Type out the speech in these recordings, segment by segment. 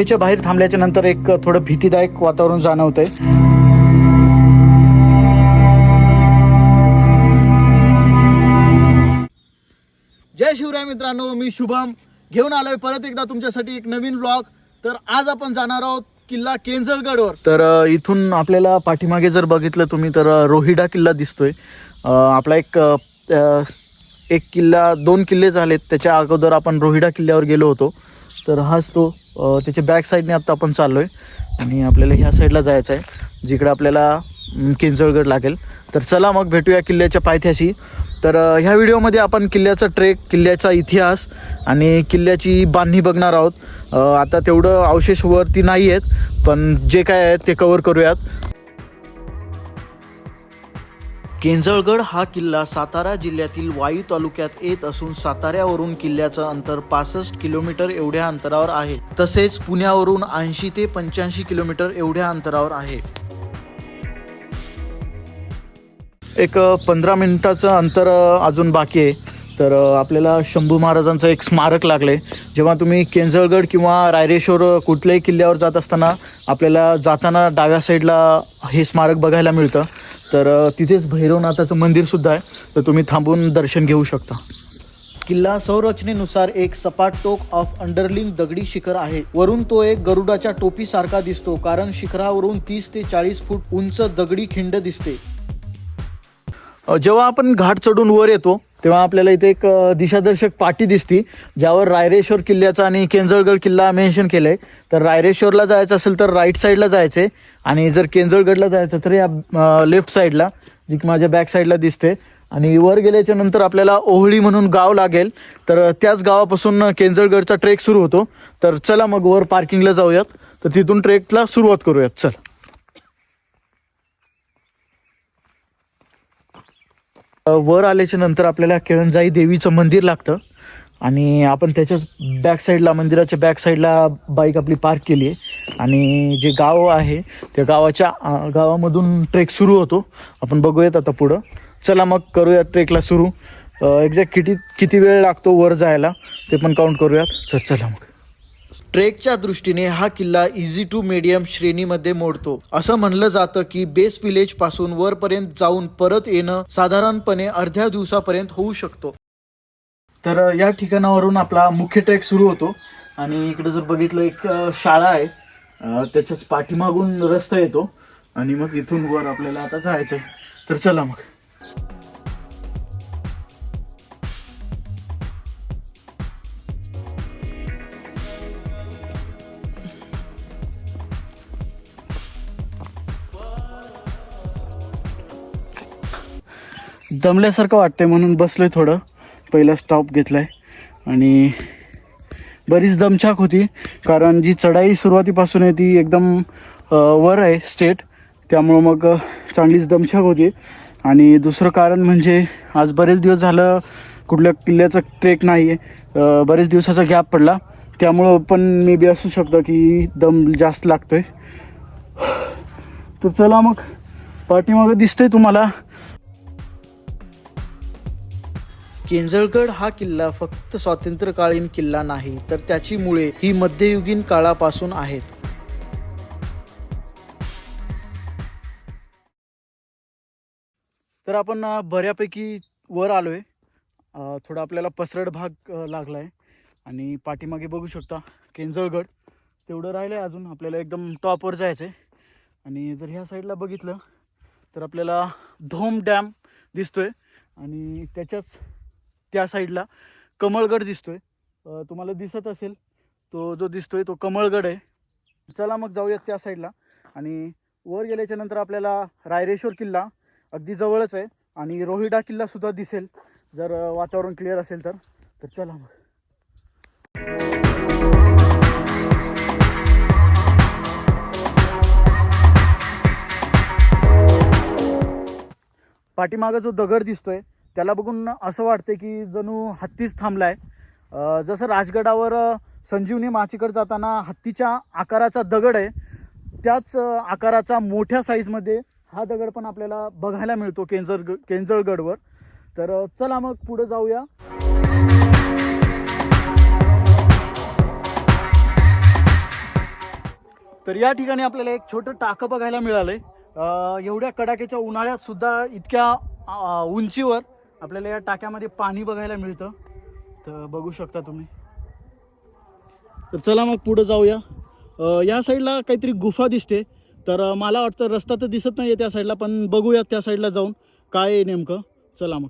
गुहेच्या बाहेर थांबल्याच्या नंतर एक थोडं भीतीदायक वातावरण जाणवतंय. जय शिवराय मित्रांनो मी शुभम. घेऊन आलोय परत एकदा तुमच्यासाठी एक नवीन ब्लॉग तर आज आपण जाणार आहोत किल्ला केंजळगडवर तर इथून आपल्याला पाठीमागे जर बघितलं तुम्ही तर रोहिडा किल्ला दिसतोय. आपला एक एक किल्ला दोन किल्ले झालेत. त्याच्या अगोदर आपण रोहिडा किल्ल्यावर गेलो होतो. तर हाच तो त्याच्या बॅक साईडने आत्ता आपण चाललोय. आणि आपल्याला ह्या साईडला जायचं आहे जिकडे आपल्याला किंजळगड लागेल. तर चला मग भेटूया किल्ल्याच्या पायथ्याशी. तर ह्या व्हिडिओमध्ये आपण किल्ल्याचा ट्रेक किल्ल्याचा इतिहास आणि किल्ल्याची बांधणी बघणार आहोत. आता तेवढं अवशेष वरती नाही आहेत पण जे काय आहे ते कवर करूयात. केंजळगड हा किल्ला सातारा जिल्ह्यातील वाई तालुक्यात येत असून साताऱ्यावरून किल्ल्याचं अंतर पासष्ट किलोमीटर एवढ्या अंतरावर आहे. तसेच पुण्यावरून ऐंशी ते पंच्याऐंशी किलोमीटर एवढ्या अंतरावर आहे. एक पंधरा मिनिटाचं अंतर अ, अजून बाकी आहे. तर अ, आपल्याला शंभू महाराजांचं एक स्मारक लागले. जेव्हा तुम्ही केंजळगड किंवा रायरेश्वर अ, कुठल्याही किल्ल्यावर जात असताना आपल्याला जाताना डाव्या साईडला हे स्मारक बघायला मिळतं. तर तिथेच भैरवनाथाचं मंदिरसुद्धा आहे. तर तुम्ही थांबून दर्शन घेऊ शकता. किल्ला संरचनेनुसार एक सपाट टोक ऑफ अंडरलिंग दगडी शिखर आहे. वरून तो एक गरुडाच्या टोपीसारखा दिसतो कारण शिखरावरून तीस ते चाळीस फूट उंच दगडी खिंड दिसते. जेव्हा आपण घाट चढून वर येतो तेव्हा आपल्याला इथे एक दिशादर्शक पाटी दिसती ज्यावर रायरेश्वर किल्ल्याचा आणि केंजळगड किल्ला मेन्शन केलंय. तर रायरेश्वरला जायचं असेल तर राईट साईडला जायचे आणि जर केंजळगडला जायचं तर या लेफ्ट साईडला जी माझ्या बॅक साईडला दिसते. आणि वर गेल्याच्यानंतर आपल्याला ओहळी म्हणून गाव लागेल. तर त्याच गावापासून केंजळगडचा ट्रेक सुरू होतो. तर चला मग वर पार्किंगला जाऊयात. तर तिथून ट्रेकला सुरुवात करूयात. चल. वर आल्याच्यानंतर आपल्याला केळंजाई देवीचं मंदिर लागतं. आणि आपण त्याच्याच बॅक साईडला मंदिराच्या बॅक साईडला बाईक आपली पार्क केली आहे. आणि जे गाव आहे त्या गावाच्या गावामधून ट्रेक सुरू होतो. आपण बघूयात आता पुढं. चला मग करूया ट्रेकला सुरू. एक्झॅक्ट किती किती वेळ लागतो वर जायला ते पण काउंट करूयात. चल चला मग. ट्रेकच्या दृष्टीने हा किल्ला इझी टू मीडियम श्रेणीमध्ये मोडतो. असं म्हणलं जातं की बेस विलेजपासून वरपर्यंत जाऊन परत येणं साधारणपणे अर्ध्या दिवसापर्यंत होऊ शकतो. तर या ठिकाणावरून आपला मुख्य ट्रेक सुरू होतो. आणि इकडे जर बघितलं एक शाळा आहे. त्याच्याच पाठीमागून रस्ता येतो. आणि मग इथून वर आपल्याला आता जायचं आहे तर चला मग. दमल्यासारखं वाटतंय म्हणून बसलोय थोडं. पहिला स्टॉप घेतलाय. आणि बरीच दमछाक होती कारण जी चढाई सुरुवातीपासून आहे ती एकदम वर आहे स्टेट त्यामुळं मग चांगलीच दमछाक होती. आणि दुसरं कारण म्हणजे आज बरेच दिवस झालं कुठल्या किल्ल्याचा ट्रेक नाही आहे बरेच दिवसाचा गॅप पडला. त्यामुळं पण मे बी असू शकतं की दम जास्त लागतोय. तर चला मग पाठीमागं दिसतंय तुम्हाला. केंजळगड हा किल्ला फक्त स्वातंत्र्यकालीन किल्ला नाही तर त्याची मुळे ही मध्ययुगीन काळापासून आहेत. तर आपण बऱ्यापैकी वर आलोय. आहे थोडा आपल्याला पसरड भाग लागला लागलाय. आणि पाठीमागे बघू शकता केंजळगड. तेवढं राहिलं आहे अजून आपल्याला एकदम टॉपवर जायचं आहे आणि जर ह्या साईडला बघितलं तर आपल्याला धोम डॅम दिसतोय. आणि त्याच्याच त्या साईडला कमळगड दिसतोय. तुम्हाला दिसत असेल तो जो दिसतोय तो कमळगड आहे. चला मग जाऊयात त्या साईडला. आणि वर गेल्याच्यानंतर आपल्याला रायरेश्वर किल्ला अगदी जवळच आहे आणि रोहिडा किल्ला सुद्धा दिसेल. जर वातावरण क्लिअर असेल तर तर चला मग. पाठीमागं जो दगड दिसतोय त्याला बघून असं वाटते की जणू हत्तीच थांबलाय. जसं राजगडावर संजीवनी माचीकडे जाताना हत्तीच्या आकाराचा दगड आहे. त्याच आकाराचा मोठ्या साईजमध्ये हा दगड पण आपल्याला बघायला मिळतो केंजळ केंजळगडवर. तर चला मग पुढे जाऊया. तर या ठिकाणी आपल्याला एक छोटं टाकं बघायला मिळालंय. आहे एवढ्या कडाक्याच्या उन्हाळ्यात सुद्धा इतक्या उंचीवर आपल्याला या टाक्यामध्ये पाणी बघायला मिळतं. तर बघू शकता तुम्ही. तर चला मग पुढं जाऊया. या साईडला काहीतरी गुफा दिसते. तर मला वाटतं रस्ता तर दिसत नाही आहे त्या साईडला पण बघूया त्या साईडला जाऊन काय आहे नेमकं. चला मग.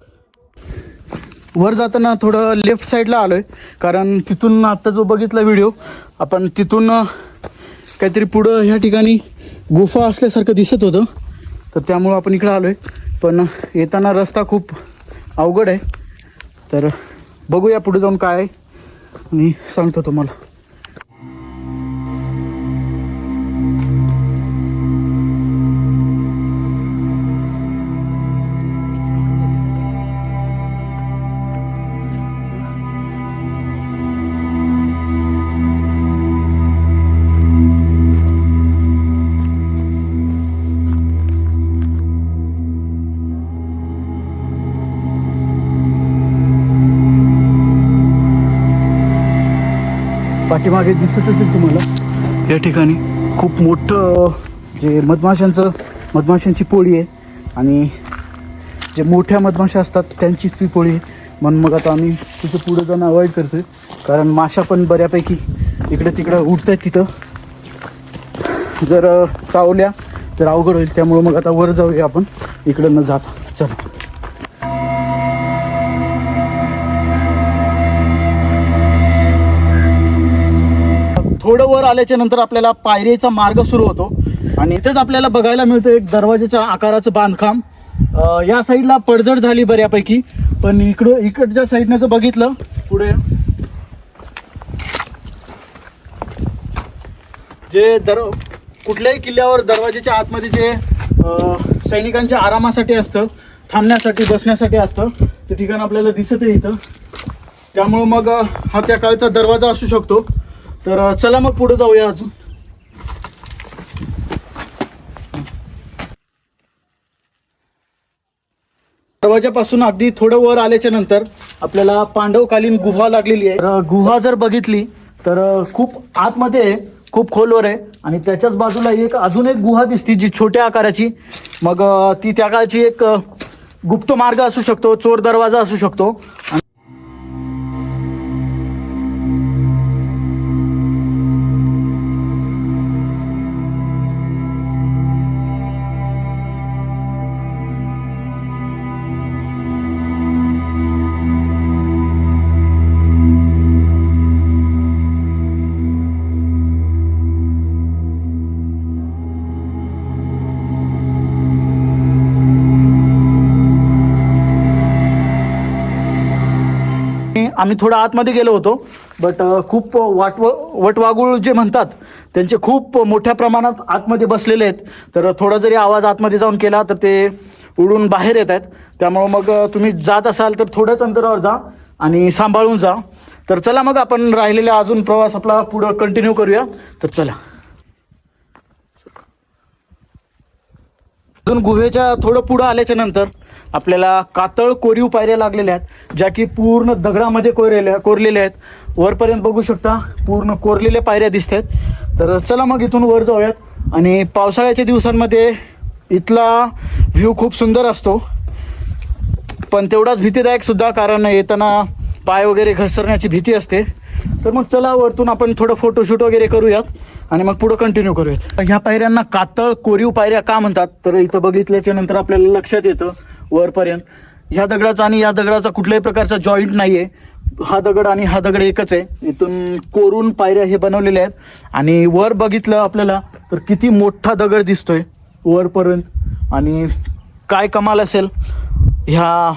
वर जाताना थोडं लेफ्ट साईडला आलो आहे कारण तिथून आत्ता जो बघितला व्हिडिओ आपण तिथून काहीतरी पुढं ह्या ठिकाणी गुफा असल्यासारखं दिसत होतं. तर त्यामुळं आपण इकडं आलो आहे पण येताना रस्ता खूप अवघड आहे. तर बघूया पुढे जाऊन काय आहे. मी सांगतो तुम्हाला. पाठीमागे दिसत असेल तुम्हाला. या ठिकाणी खूप मोठं जे मधमाशांचं मधमाशांची पोळी आहे. आणि जे मोठ्या मधमाशा असतात त्यांचीच ती पोळी आहे. म्हणून मग आता आम्ही तिथं पुढे जाणं अवॉइड आहे कारण माशा पण बऱ्यापैकी इकडे तिकडं उठत आहेत तिथं. जर चावल्या तर अवघड होईल. त्यामुळं मग आता वर जाऊया आपण. इकडं न जाता चला. आल्याच्यानंतर आपल्याला पायरीचा मार्ग सुरू होतो. आणि इथेच आपल्याला बघायला मिळतं एक दरवाजाच्या आकाराचं बांधकाम. या साईडला पडझड झाली बऱ्यापैकी. पण इकडं इकडच्या साईडनं जर बघितलं पुढे. जे दर कुठल्याही किल्ल्यावर दरवाजेच्या आतमध्ये जे सैनिकांच्या आरामासाठी असतं थांबण्यासाठी बसण्यासाठी असतं ते ठिकाण आपल्याला दिसत आहे इथं. त्यामुळं मग हा त्या काळचा दरवाजा असू शकतो. तर चला मग पुढे जाऊया अजून. दरवाजापासून अगदी थोडं वर आल्याच्यानंतर आपल्याला पांडवकालीन गुहा लागलेली आहे. तर गुहा जर बघितली तर खूप आतमध्ये आहे खूप खोलवर आहे आणि त्याच्याच बाजूला एक अजून एक गुहा दिसते जी छोट्या आकाराची. मग ती त्या काळची एक गुप्त मार्ग असू शकतो चोर दरवाजा असू शकतो. आम्ही थोडं आतमध्ये गेलो होतो बट खूप वाटव वटवागुळ जे म्हणतात त्यांचे खूप मोठ्या प्रमाणात आतमध्ये बसलेले आहेत. तर थोडा जरी आवाज आतमध्ये जाऊन केला तर ते उडून बाहेर येत आहेत. त्यामुळं मग तुम्ही जात असाल तर थोड्याच अंतरावर जा आणि सांभाळून जा. तर चला मग आपण राहिलेला अजून प्रवास आपला पुढं कंटिन्यू करूया. तर चला. इथून गुहेच्या थोडं पुढं आल्याच्यानंतर आपल्याला कातळ कोरीव पायऱ्या लागलेल्या आहेत ज्या की पूर्ण दगडामध्ये कोरलेल्या कोरलेल्या आहेत. वरपर्यंत बघू शकता पूर्ण कोरलेल्या पायऱ्या दिसत आहेत. तर चला मग इथून वर जाऊयात. आणि पावसाळ्याच्या दिवसांमध्ये इथला व्ह्यू खूप सुंदर असतो. पण तेवढाच भीतीदायक सुद्धा कारण येताना पाय वगैरे घसरण्याची भीती असते. तर मग चला वरतून आपण थोडं फोटोशूट वगैरे करूयात. आणि मग पुढं कंटिन्यू करूयात. ह्या पायऱ्यांना कातळ कोरीव पायऱ्या का म्हणतात? तर इथं बघितल्याच्या नंतर आपल्याला लक्षात येतं वरपर्यंत. ह्या दगडाचा आणि या दगडाचा कुठल्याही प्रकारचा जॉईंट नाही आहे हा दगड आणि हा दगड एकच आहे. इथून कोरून पायऱ्या हे बनवलेल्या आहेत. आणि वर बघितलं आपल्याला तर किती मोठा दगड दिसतोय वरपर्यंत. आणि काय कमाल असेल ह्या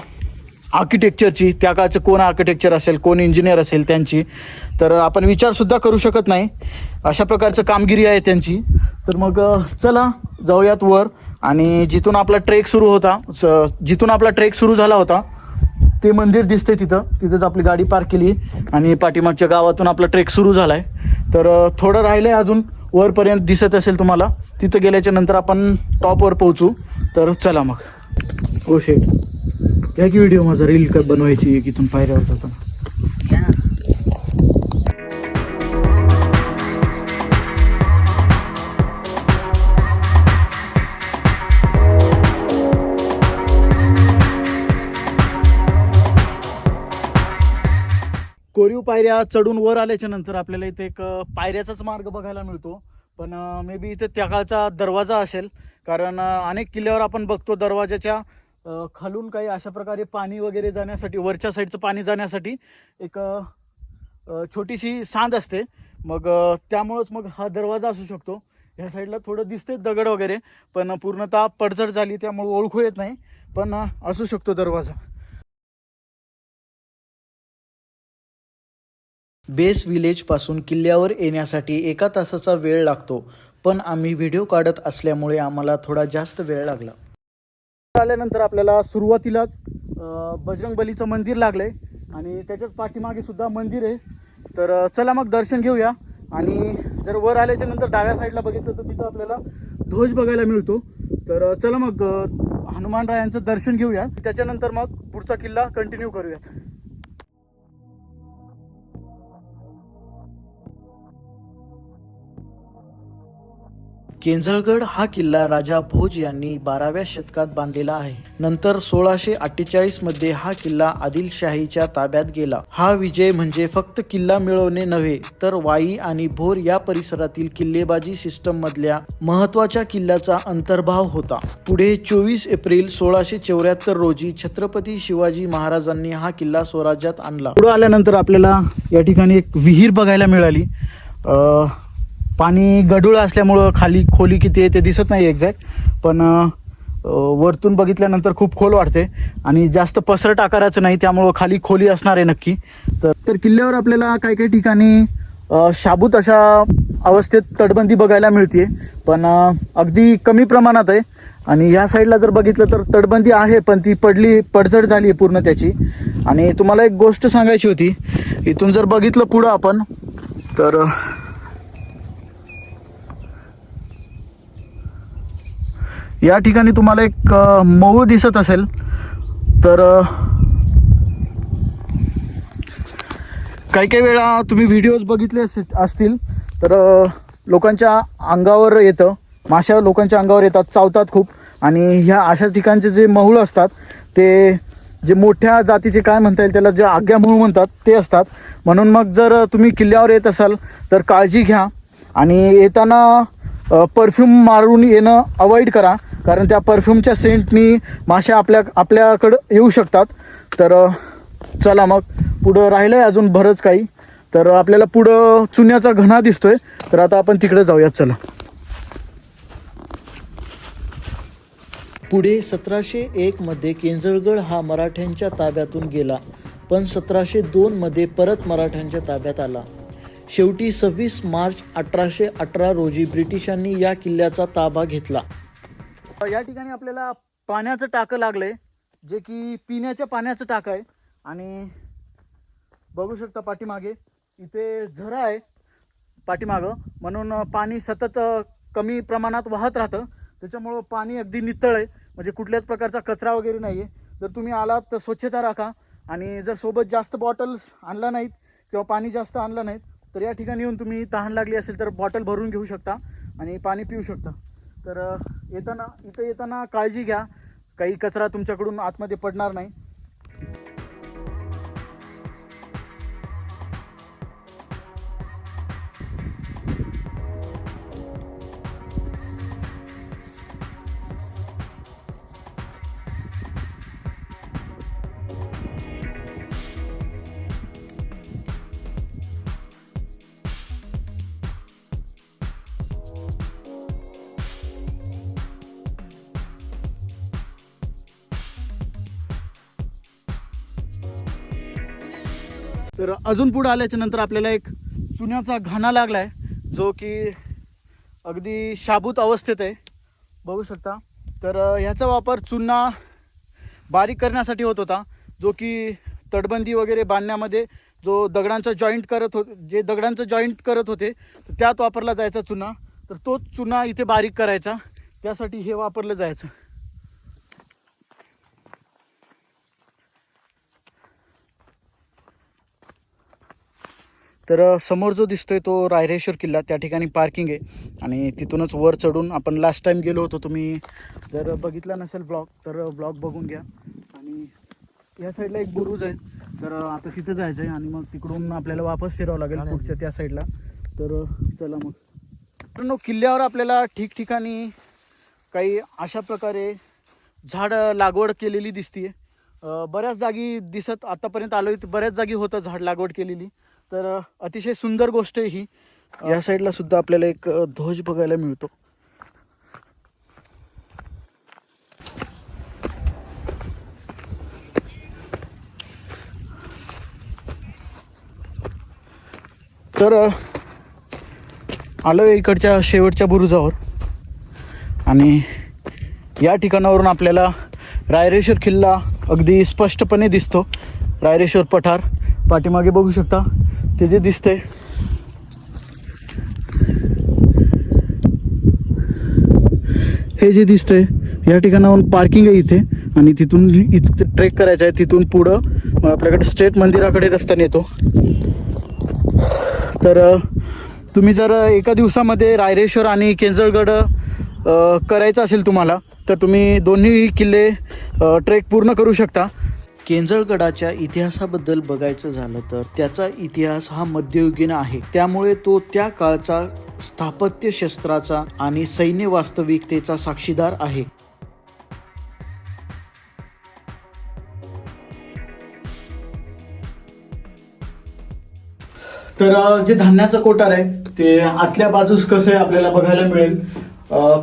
आर्किटेक्चरची त्या काळचं कोण आर्किटेक्चर असेल कोण इंजिनियर असेल त्यांची तर आपण विचारसुद्धा करू शकत नाही. अशा प्रकारचं कामगिरी आहे त्यांची. तर मग चला जाऊयात वर. आणि जिथून आपला ट्रेक सुरू होता स- जिथून आपला ट्रेक सुरू झाला होता ते मंदिर दिसते तिथं. तिथंच आपली गाडी पार्क केली. आणि पाठीमागच्या गावातून आपला ट्रेक सुरू झाला आहे तर थोडं राहिलं आहे अजून. वरपर्यंत दिसत असेल तुम्हाला. तिथं गेल्याच्यानंतर आपण टॉपवर पोहोचू. तर चला मग. ओ शेट काय की व्हिडिओ माझा रील का बनवायची एक इथून पायऱ्यावर जाताना. पायऱ्या चढून वर आल्याच्यानंतर आपल्याला इथे एक पायऱ्याचाच मार्ग बघायला मिळतो. पण मे बी इथे त्या काळचा दरवाजा असेल. कारण अनेक किल्ल्यावर आपण बघतो दरवाजाच्या खालून काही अशा प्रकारे पाणी वगैरे जाण्यासाठी वरच्या साईडचं पाणी जाण्यासाठी एक छोटीशी सांद असते. मग त्यामुळंच मग हा दरवाजा असू शकतो. ह्या साईडला थोडं दिसते दगड वगैरे पण पूर्णतः पडझड झाली त्यामुळे ओळखू येत नाही. पण असू शकतो दरवाजा. बेस विलेजपासून किल्ल्यावर येण्यासाठी एका तासाचा वेळ लागतो पण आम्ही व्हिडिओ काढत असल्यामुळे आम्हाला थोडा जास्त वेळ लागला. आल्यानंतर आपल्याला सुरुवातीलाच बजरंग बलीचं मंदिर लागलंय आणि त्याच्याच पाठीमागे सुद्धा मंदिर आहे. तर चला मग दर्शन घेऊया आणि जर वर आल्याच्यानंतर डाव्या साईडला बघितलं तर तिथं आपल्याला ध्वज बघायला मिळतो. तर चला मग हनुमानरायांचं दर्शन घेऊया. त्याच्यानंतर मग पुढचा किल्ला कंटिन्यू करूयात. केंझळगड हा किल्ला राजा भोज यांनी बाराव्या शतकात बांधलेला आहे. नंतर सोळाशे अठ्ठेचाळीसमध्ये हा किल्ला आदिलशाहीच्या ताब्यात गेला. हा विजय म्हणजे फक्त किल्ला मिळवणे नव्हे तर वाई आणि भोर या परिसरातील किल्लेबाजी सिस्टम मधल्या महत्त्वाच्या किल्ल्याचा अंतर्भाव होता. पुढे चोवीस एप्रिल सोळाशे चौऱ्याहत्तर रोजी छत्रपती शिवाजी महाराजांनी हा किल्ला स्वराज्यात आणला. पुढे आल्यानंतर आपल्याला या ठिकाणी एक विहीर बघायला मिळाली. अं, पाणी गडूळ असल्यामुळं खाली खोली किती आहे ते दिसत नाही एक्झॅक्ट पण वरतून बघितल्यानंतर खूप खोल वाटते. आणि जास्त पसरट आकाराचं नाही त्यामुळं खाली खोली असणार आहे नक्की. तर तर किल्ल्यावर आपल्याला काही काही ठिकाणी शाबूत अशा अवस्थेत तटबंदी बघायला मिळते पण अगदी कमी प्रमाणात आहे. आणि ह्या साईडला जर बघितलं तर तटबंदी आहे पण ती पडली पडझड झाली आहे पूर्ण त्याची. आणि तुम्हाला एक गोष्ट सांगायची होती. इथून जर बघितलं पुढं आपण तर अं, या ठिकाणी तुम्हाला एक मऊ दिसत असेल. तर काही काही वेळा तुम्ही व्हिडिओज बघितले अस- असतील. तर लोकांच्या अंगावर येतं. माशा लोकांच्या अंगावर येतात चावतात खूप. आणि ह्या अशा ठिकाणचे जे महुळ असतात ते जे मोठ्या जातीचे काय म्हणता येईल त्याला जे आज्ञा म्हणून म्हणतात ते असतात. म्हणून मग जर तुम्ही किल्ल्यावर येत असाल तर काळजी घ्या. आणि येताना परफ्यूम मारून येणं अवॉइड करा. कारण त्या परफ्यूमच्या सेंटनी माशा आपल्या आपल्याकडं येऊ शकतात. तर चला मग. पुढं राहिलं आहे अजून बरंच काही. तर आपल्याला पुढं चुन्याचा घणा दिसतोय. तर आता आपण तिकडे जाऊयात चला. पुढे सतराशे एक मध्ये केंजळगड हा मराठ्यांच्या ताब्यातून गेला. पण सतराशे दोन मध्ये परत मराठ्यांच्या ताब्यात आला. शेवटी सव्वीस मार्च अठराशे अठरा रोजी ब्रिटिशांनी या किल्ल्याचा ताबा घेतला. या ठिकाणी आपल्याला पाण्याचं टाकं लागलंय जे की पिण्याच्या पाण्याचं टाकं आहे. आणि बघू शकता पाठीमागे इथे झरा आहे पाठीमागं. म्हणून पाणी सतत कमी प्रमाणात वाहत राहतं. त्याच्यामुळं पाणी अगदी नितळ आहे. म्हणजे कुठल्याच प्रकारचा कचरा वगैरे नाही आहे जर तुम्ही आलात तर स्वच्छता राखा. आणि जर सोबत जास्त बॉटल्स आणला नाहीत किंवा पाणी जास्त आणलं नाहीत तर या ठिकाणी येऊन तुम्ही तहान लागली असेल तर बॉटल भरून घेऊ शकता आणि पाणी पिऊ शकता. तर येताना इथं येताना काळजी घ्या. काही कचरा तुमच्याकडून आतमध्ये पडणार नाही. तर अजून पुढे आल्याच्यानंतर आपल्याला एक चुन्याचा घाणा लागलाय जो की अगदी शाबूत अवस्थेत आहे. बघू शकता. तर ह्याचा वापर चुना बारीक करण्यासाठी होत होता जो की तटबंदी वगैरे बांधण्यामध्ये जो दगडांचा जॉईंट करत हो जे दगडांचं जॉईंट करत होते तर त्यात वापरला जायचा चुना तर तोच चुना इथे बारीक करायचा. त्यासाठी हे वापरलं जायचं. तर समोर जो दिसतोय तो रायरेश्वर किल्ला त्या ठिकाणी पार्किंग आहे. आणि तिथूनच वर चढून आपण लास्ट टाइम गेलो होतो तुम्ही. जर बघितला नसेल ब्लॉग तर ब्लॉग बघून घ्या. आणि या साईडला एक बुरुज आहे. तर आता तिथं जायचं आहे आणि मग तिकडून आपल्याला वापस फिरावं लागेल पुढच्या त्या साईडला तर चला मग. मित्रांनो किल्ल्यावर आपल्याला ठिकठिकाणी काही अशा प्रकारे झाड लागवड केलेली दिसतीये. अं, बऱ्याच जागी दिसत आतापर्यंत तर बऱ्याच जागी होतं झाड लागवड केलेली. तर अतिशय सुंदर गोष्ट आहे ही. या साईडला सुद्धा आपल्याला एक ध्वज बघायला मिळतो. तर आलो इकडच्या शेवटच्या बुरुजावर. आणि या ठिकाणावरून आपल्याला रायरेश्वर किल्ला अगदी स्पष्टपणे दिसतो. रायरेश्वर पठार. पाठीमागे बघू शकता ते जे दिसतंय. हे जे दिसतंय या ठिकाणाहून पार्किंग आहे इथे. आणि तिथून इथं ट्रेक करायचं आहे. तिथून पुढं मग आपल्याकडे स्टेट मंदिराकडे रस्ता नेतो. तर तुम्ही जर एका दिवसामध्ये रायरेश्वर आणि केंजळगड करायचं असेल तुम्हाला तर तुम्ही दोन्ही किल्ले ट्रेक पूर्ण करू शकता. केंजळगडाच्या इतिहासाबद्दल बघायचं झालं तर त्याचा इतिहास हा मध्ययुगीन आहे. त्यामुळे तो त्या काळचा स्थापत्य शस्त्राचा आणि सैन्य वास्तविकतेचा साक्षीदार आहे. तर जे धान्याचं कोठार आहे ते आतल्या बाजूस कसं आहे आपल्याला बघायला मिळेल?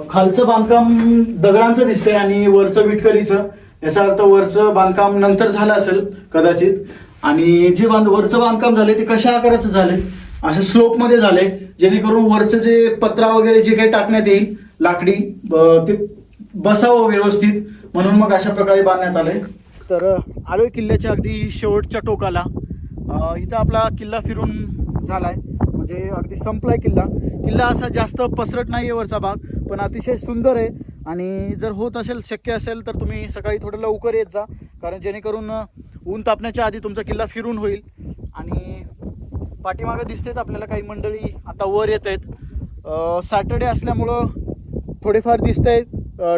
खालचं बांधकाम दगडांचं दिसतंय आणि वरचं विटकरीचं. याचा अर्थ वरचं बांधकाम नंतर झालं असेल कदाचित. आणि जे बांध वरचं बांधकाम झाले ते कशा आकाराचं झाले असे स्लोपमध्ये झाले जेणेकरून वरचं जे पत्रा वगैरे जे काही टाकण्यात येईल लाकडी ब- ते बसावं व्यवस्थित. म्हणून मग अशा प्रकारे बांधण्यात आले तर आलोय किल्ल्याच्या अगदी शेवटच्या टोकाला. इथं आपला किल्ला फिरून झालाय. म्हणजे अगदी संपलाय किल्ला. किल्ला असा जास्त पसरट नाही आहे वरचा भाग पण अतिशय सुंदर आहे. आणि जर होत असेल शक्य असेल तर तुम्ही सकाळी थोडं लवकर येत जा. कारण जेणेकरून ऊन तापण्याच्या आधी तुमचा किल्ला फिरून होईल. आणि पाठीमागं दिसतेत आपल्याला काही मंडळी आता वर येत आहेत. सॅटर्डे असल्यामुळं थोडेफार दिसत आहेत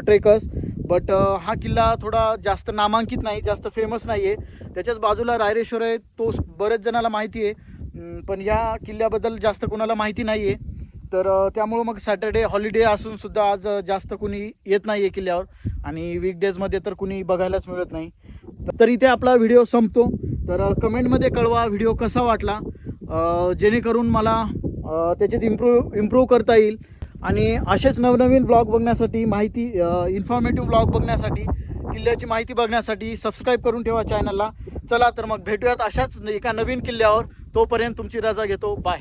ट्रेकर्स बट हा किल्ला थोडा जास्त नामांकित नाही जास्त फेमस नाही आहे त्याच्याच बाजूला रायरेश्वर आहे तो बरेच जणाला माहिती आहे. पण या किल्ल्याबद्दल जास्त कोणाला माहिती नाही आहे तर त्यामुळं मग सॅटर्डे हॉलिडे असून सुद्धा आज जास्त कुणी येत नाही आहे किल्ल्यावर. आणि वीकडेजमध्ये तर कुणी बघायलाच मिळत नाही. तर इथे आपला व्हिडिओ संपतो. तर कमेंटमध्ये कळवा व्हिडिओ कसा वाटला. जेणेकरून मला त्याच्यात इम्प्रूव्ह इम्प्रूव्ह करता येईल. आणि असेच नवनवीन ब्लॉग बघण्यासाठी माहिती इन्फॉर्मेटिव्ह ब्लॉग बघण्यासाठी किल्ल्याची माहिती बघण्यासाठी सबस्क्राईब करून ठेवा चॅनलला चला तर मग भेटूयात अशाच एका नवीन किल्ल्यावर. तोपर्यंत तुमची रजा घेतो. बाय